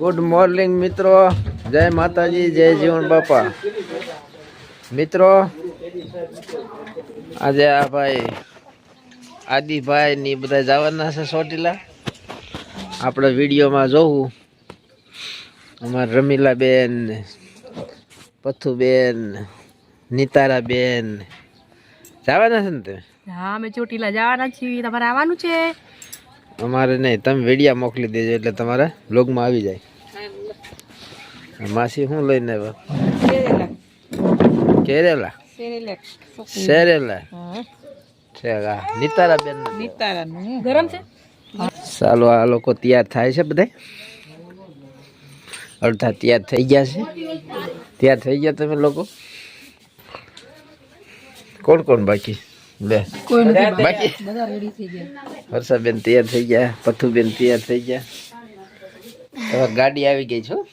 Good morning મિત્રો. જય માતાજી જય જીવન બાપા. મિત્રો આજે આ ભાઈ આદિભાઈ ની બધા જવાના છે ચોટીલા. આપણે વિડીયોમાં જોવું. અમારા રમીલાબેન બેન પથ્થુબેન ને નિતારાબેન. ને જવાના છે ને તમે? હા અમે ચોટીલા જવાના છીએ. તમારે આવવાનું છે? અમારે નહીં તમે વિડીયા મોકલી દેજો એટલે તમારા બ્લોગમાં આવી જાય. માસી શું લઈને આવ્યા? કેરેલા. શેરેલા? છે બેન નિતારા ગરમ છે? ચાલો આ લોકો તૈયાર થાય છે બધા અડધા તૈયાર થઈ ગયા છે. તૈયાર થઈ ગયા તમે લોકો? કોણ કોણ બાકી? બે. બાકી. વર્ષાબેન તૈયાર થઈ ગયા પથુબેન તૈયાર થઈ ગયા. હવે ગાડી આવી ગઈ છો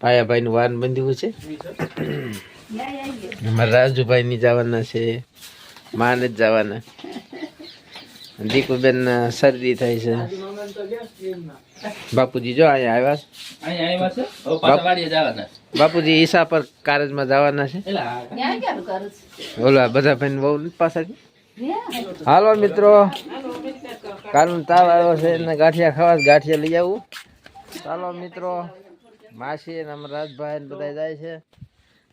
પાયાભાઈ નું વાન બંધ્યું છે? અમારા રાજુભાઈ ની જવાના છે. માને જ જવાના. દીકુબેન ને શરદી થાય છે. બાપુજી જો અહીંયા આવ્યા છે. બાપુજી ઈસા પર કારજમાં જવાના છે. ઓલા બધા ભાઈ બહુ પાછા હાલો મિત્રો. કાલનો તાવ આવ્યો છે ને ગાંઠિયા ખાવા ગાંઠિયા લઈ આવું. ચાલો મિત્રો, માસી ને રાજભાઈ બધા જાય છે.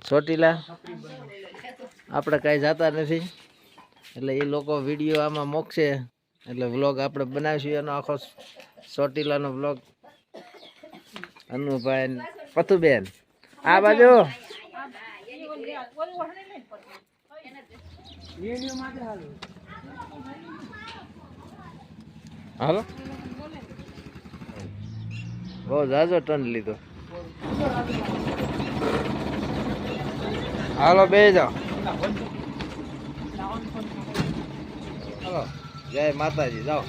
ચોટીલા. આપણે કાંઈ જતા નથી. એટલે એ લોકો વીડિયો આમાં મોકશે. એટલે વ્લોગ આપણે બનાવીશું એનો આખો ચોટીલાનો વ્લોગ. અનુભાઈ પથુબેન. આ બાજુ. હાલો. બહુ ઝાઝો ટન લીધો. હાલો, બે જાઓ. હાલો, જય માતાજી, જાઓ.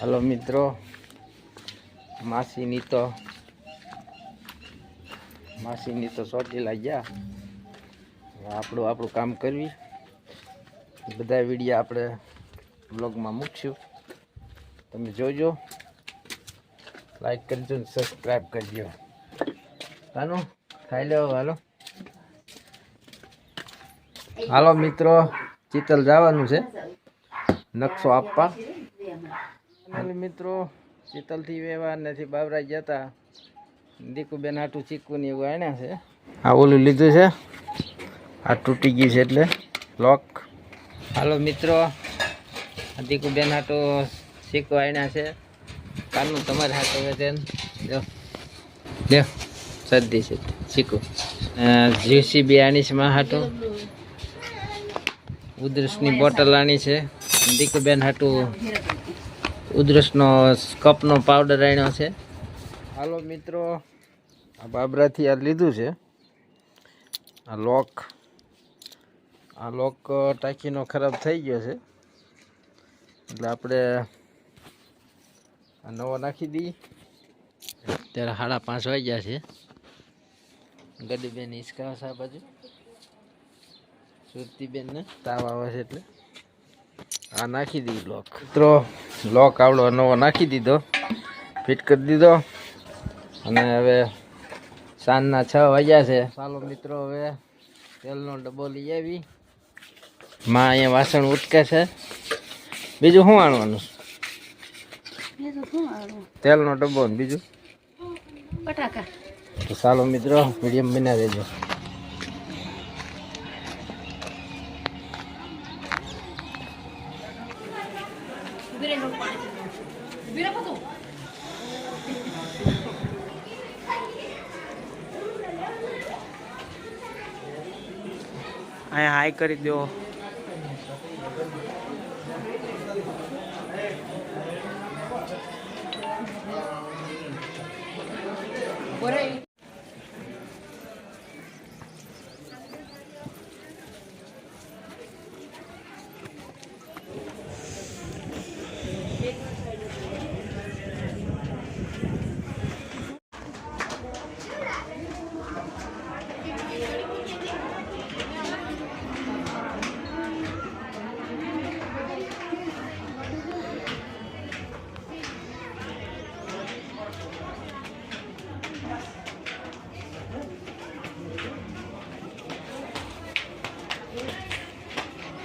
હલો, મિત્રો. માસી તો માસીની તો સોચી લાગ્યા આપણું આપણું કામ કરવી. બધા વિડીયા આપણે બ્લોગમાં મૂકશું. તમે જોજો. લાઈક કરજો ને સબસ્ક્રાઈબ કરજો. હાલો? ખાઈ લેવો હાલો? હાલો મિત્રો ચિતલ જવાનું છે. નકશો આપવા. મિત્રો ચિતલથી વેવા નથી બાબરા ગયા હતા દીકુબેન આટું ચીકુ ને એવું આણ્યા છે. આ ઓલું લીધું છે? આ તૂટી ગયું છે એટલે. લોક હાલો મિત્રો દીકુબેન આટું ચીકુ આણ્યા છે. કાલનું તમારે હાથ હવે તેમ જો. લ્યો સર્દી છે. ચીકુ. જીસીબી આણી છે માં હાટું. ઉધરસની બોટલ આણી છે. દીકુબેન હાટું ઉધરસનો કપનો પાવડર આણ્યો છે. હાલો મિત્રો આ બાબરાથી આ લીધું છે. આ લોક આ લોક ટાંકીનો ખરાબ થઈ ગયો છે. એટલે આપણે આ નવો નાખી દઈએ. ત્યારે સાડા પાંચ વાગ્યા છે. ગડીબેન હિસકા છે આ બાજુ. સુરતીબેનને તાવ આવે છે એટલે. આ નાખી દઈએ લોક. મિત્રો, લોક આવડો નવો નાખી દીધો. ફિટ કરી દીધો. અને હવે સાંજના છ વાગ્યા છે. ચાલો મિત્રો હવે તેલનો ડબ્બો લઈ આવી. માં અહીંયા વાસણ ઉટકે છે. બીજું શું આણવાનું? તેલનો ડબ્બો ને બીજું? બટાકા. તો ચાલો મિત્રો મીડિયમ બનાવી દેજો અહીંયા હાઈ કરી દો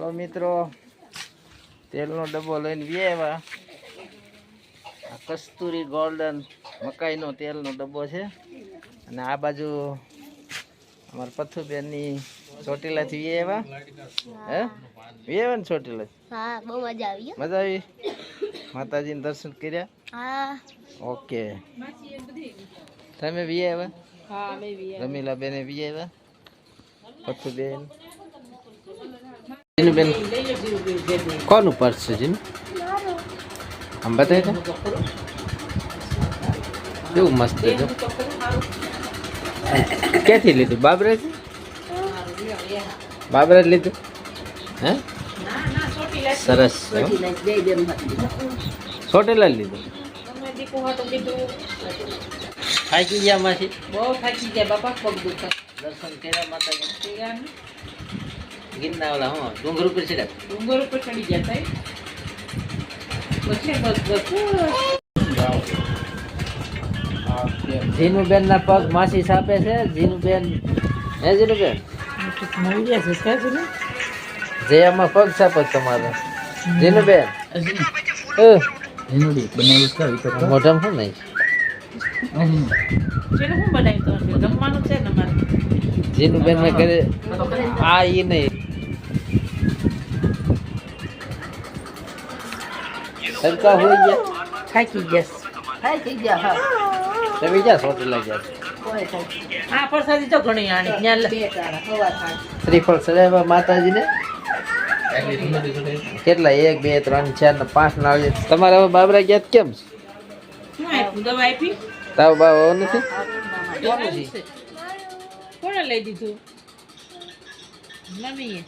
હાલો મિત્રો તેલનો ડબ્બો લઈને વ્યાવ્યા આ કસ્તુરી ગોલ્ડન મકાઈનો તેલનો ડબ્બો છે. અને આ બાજુ અમારા પથ્થુબેનની ચોટીલાથી વ્યાવ્યા હે? વ્યાવ્યા ને ચોટીલા હા બહુ મજા આવી મજા આવી? માતાજીને દર્શન કર્યા? હા. ઓકે. તમે વ્યાવ્યા હા મેં બી આવ્યા. પથુબેન? વ્યાવ્યા પથ્થુબેન જીનુબેન કોનું પર્સ છે જીનુ? આમ બતાવી દે કેવું મસ્ત છે ક્યાંથી લીધું? બાબરે બાબરા લીધું? હે? સરસ સોટેલા જ લીધું? થાકી ગયા માસી. બહુ થાકી ગયા બાપા પગ દુખા. દર્શન કર્યા માતાજી. ગીરના ઓલા હું ડુંગર ઉપર ચડ્યા ડુંગર ઉપર ચડી ગયા થાય પછી બસ બસ. જીનુબેન ના પગ માસી સાપે છે. જીનુબેન હે જીનુબેન? મળી ગયા છે સાહેબ ને આમાં પગ સાપે છે તમારે જીનુબેન અ, મોઢામાં શું નહીં? જીનુ શું બનાવ્યું તો જમવાનું છે ને મારે જીનુબેન ને કરે આ ઈ નહીં. સરકા હોય ગયા? થાકી ગયા. થાકી ગયા હા. તમે ક્યાં સોટેલા ગયા. આ પ્રસાદી તો ઘણી આણી ત્યાં શ્રીફળ માતાજીને? કેટલા? એક બે ત્રણ ચાર ને પાંચ ના આવે તમારે હવે બાબરા ગયા કેમ? છે દવા આપી? તાવ બાવ નથી? કોણે લઈ દીધું? મમ્મીએ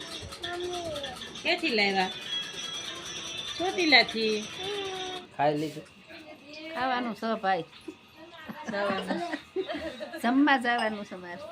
ક્યાંથી લાવ્યા? ચોટીલાથી ખાઈ લીધું. ખાવાનું છે ભાઈ. જમવા જવાનું છે મારે.